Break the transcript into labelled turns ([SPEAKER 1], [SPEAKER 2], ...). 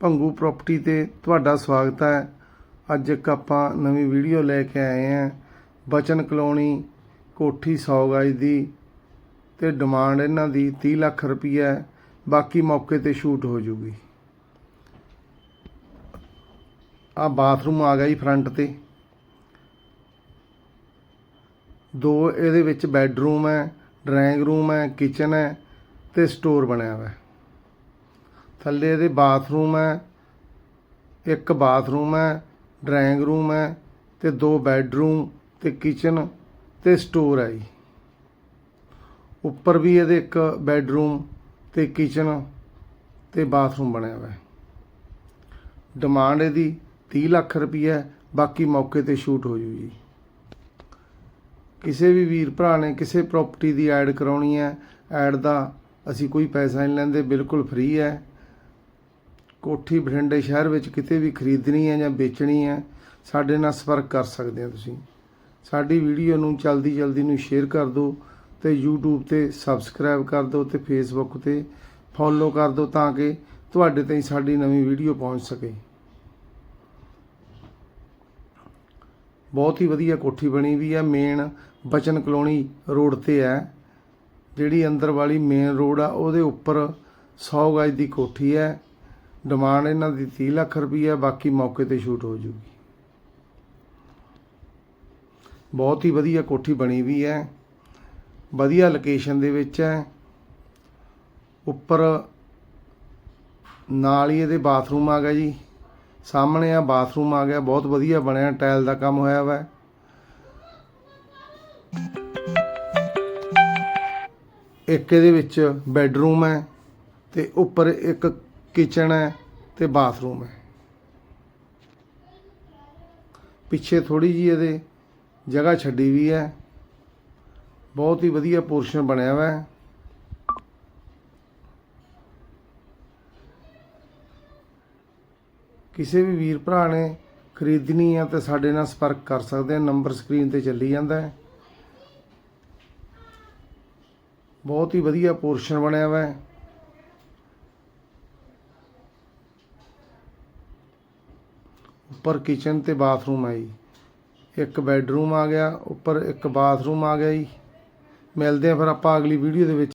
[SPEAKER 1] Bhangu property ਤੇ ਤੁਹਾਡਾ ਸਵਾਗਤ ਹੈ। ਅੱਜ ਇੱਕ ਆਪਾਂ ਨਵੀਂ ਵੀਡੀਓ ਲੈ ਕੇ ਆਏ ਹਾਂ। ਬਚਨ ਕਲੋਨੀ ਕੋਠੀ 100 ਗਜ ਦੀ ਤੇ ਡਿਮਾਂਡ ਇਹਨਾਂ ਦੀ 30 ਲੱਖ ਰੁਪਈਆ ਬਾਕੀ ਮੌਕੇ ਤੇ ਸ਼ੂਟ ਹੋ ਜੂਗੀ। ਆ ਬਾਥਰੂਮ ਆ ਗਿਆ ਜੀ ਫਰੰਟ ਤੇ। ਦੋ ਇਹਦੇ ਵਿੱਚ ਬੈੱਡਰੂਮ ਹੈ ਡਰਾਇੰਗ ਰੂਮ ਹੈ ਕਿਚਨ ਹੈ ਤੇ ਸਟੋਰ ਬਣਿਆ ਹੋਇਆ ਹੈ। ਥੱਲੇ ਇਹਦੇ ਬਾਥਰੂਮ ਹੈ ਇੱਕ ਬਾਥਰੂਮ ਹੈ ਡਰਾਇੰਗ ਰੂਮ ਹੈ ਤੇ ਦੋ ਬੈੱਡਰੂਮ ਤੇ ਕਿਚਨ ਤੇ ਸਟੋਰ ਹੈ ਜੀ। ਉੱਪਰ ਵੀ ਇਹਦੇ ਇੱਕ ਬੈੱਡਰੂਮ ਤੇ ਕਿਚਨ ਤੇ ਬਾਥਰੂਮ ਬਣਿਆ ਹੋਇਆ ਹੈ। ਡਿਮਾਂਡ ਇਹਦੀ 30 ਲੱਖ ਰੁਪਈਆ ਹੈ, ਬਾਕੀ ਮੌਕੇ ਤੇ ਸ਼ੂਟ ਹੋ ਜੂ ਜੀ। ਕਿਸੇ ਵੀ ਵੀਰ ਭਰਾ ਨੇ ਕਿਸੇ ਪ੍ਰਾਪਰਟੀ ਦੀ ਐਡ ਕਰਾਉਣੀ ਹੈ ਐਡ ਦਾ ਅਸੀਂ ਕੋਈ ਪੈਸਾ ਨਹੀਂ ਲੈਂਦੇ ਬਿਲਕੁਲ ਫ੍ਰੀ ਹੈ। ਕੋਠੀ ਬਠਿੰਡੇ ਸ਼ਹਿਰ ਵਿੱਚ ਕਿਤੇ ਵੀ ਖਰੀਦਣੀ ਹੈ ਜਾਂ ਵੇਚਣੀ ਹੈ, ਸਾਡੇ ਨਾਲ ਸੰਪਰਕ ਕਰ ਸਕਦੇ ਹੋ ਤੁਸੀਂ। ਸਾਡੀ ਵੀਡੀਓ ਨੂੰ ਜਲਦੀ ਜਲਦੀ ਨੂੰ ਸ਼ੇਅਰ ਕਰ ਦਿਓ ਤੇ YouTube ਤੇ ਸਬਸਕ੍ਰਾਈਬ ਕਰ ਦਿਓ ਤੇ Facebook ਤੇ ਫੋਲੋ ਕਰ ਦਿਓ ਤਾਂ ਕਿ ਤੁਹਾਡੇ ਤਾਈਂ ਸਾਡੀ ਨਵੀਂ ਵੀਡੀਓ ਪਹੁੰਚ ਸਕੇ। ਬਹੁਤ ਹੀ ਵਧੀਆ ਕੋਠੀ ਬਣੀ ਵੀ ਹੈ ਮੇਨ ਬਚਨ ਕਲੋਨੀ ਰੋਡ ਤੇ ਹੈ। ਜਿਹੜੀ ਅੰਦਰ ਵਾਲੀ ਮੇਨ ਰੋਡ ਆ, ਉਹਦੇ ਉੱਪਰ 100 ਗਜ ਦੀ ਕੋਠੀ ਹੈ। ਡਿਮਾਂਡ ਇਹਨਾਂ ਦੀ 30 ਲੱਖ ਰੁਪਈਆ ਬਾਕੀ ਮੌਕੇ ਤੇ ਸ਼ੂਟ ਹੋ ਜੂਗੀ। ਬਹੁਤ ਹੀ ਵਧੀਆ ਕੋਠੀ ਬਣੀ ਵੀ ਹੈ, ਵਧੀਆ ਲੋਕੇਸ਼ਨ ਦੇ ਵਿੱਚ ਹੈ। ਉੱਪਰ ਨਾਲ ਹੀ ਇਹਦੇ ਬਾਥਰੂਮ ਆ ਗਿਆ ਜੀ। ਸਾਹਮਣੇ ਆ ਬਾਥਰੂਮ ਆ ਗਿਆ, ਬਹੁਤ ਵਧੀਆ ਬਣਿਆ, ਟਾਇਲ ਦਾ ਕੰਮ ਹੋਇਆ ਵਾ। ਇੱਕ ਇਹਦੇ ਵਿੱਚ ਬੈੱਡਰੂਮ ਹੈ ਤੇ ਉੱਪਰ ਇੱਕ ਕਿਚਨ ਹੈ ਤੇ ਬਾਥਰੂਮ ਹੈ। ਪਿੱਛੇ ਥੋੜੀ ਜੀ ਇਹਦੇ ਜਗ੍ਹਾ ਛੱਡੀ ਵੀ ਹੈ। ਬਹੁਤ ਹੀ ਵਧੀਆ ਪੋਰਸ਼ਨ ਬਣਿਆ ਹੋਇਆ ਹੈ ਕਿਸੇ ਵੀ ਵੀਰ ਭਰਾ ਨੇ ਖਰੀਦਣੀ ਆ ਤੇ ਸਾਡੇ ਨਾਲ ਸੰਪਰਕ ਕਰ ਸਕਦੇ ਆ। ਨੰਬਰ ਸਕਰੀਨ ਤੇ ਚੱਲੀ ਜਾਂਦਾ ਹੈ। ਬਹੁਤ ਹੀ ਵਧੀਆ ਪੋਰਸ਼ਨ ਬਣਿਆ ਹੋਇਆ ਹੈ ਉੱਪਰ ਕਿਚਨ ਤੇ ਬਾਥਰੂਮ ਹੈ ਜੀ ਇੱਕ ਬੈੱਡਰੂਮ ਆ ਗਿਆ, ਉੱਪਰ ਇੱਕ ਬਾਥਰੂਮ ਆ ਗਿਆ ਜੀ। ਮਿਲਦੇ ਆ ਫਿਰ ਆਪਾਂ ਅਗਲੀ ਵੀਡੀਓ ਦੇ ਵਿੱਚ।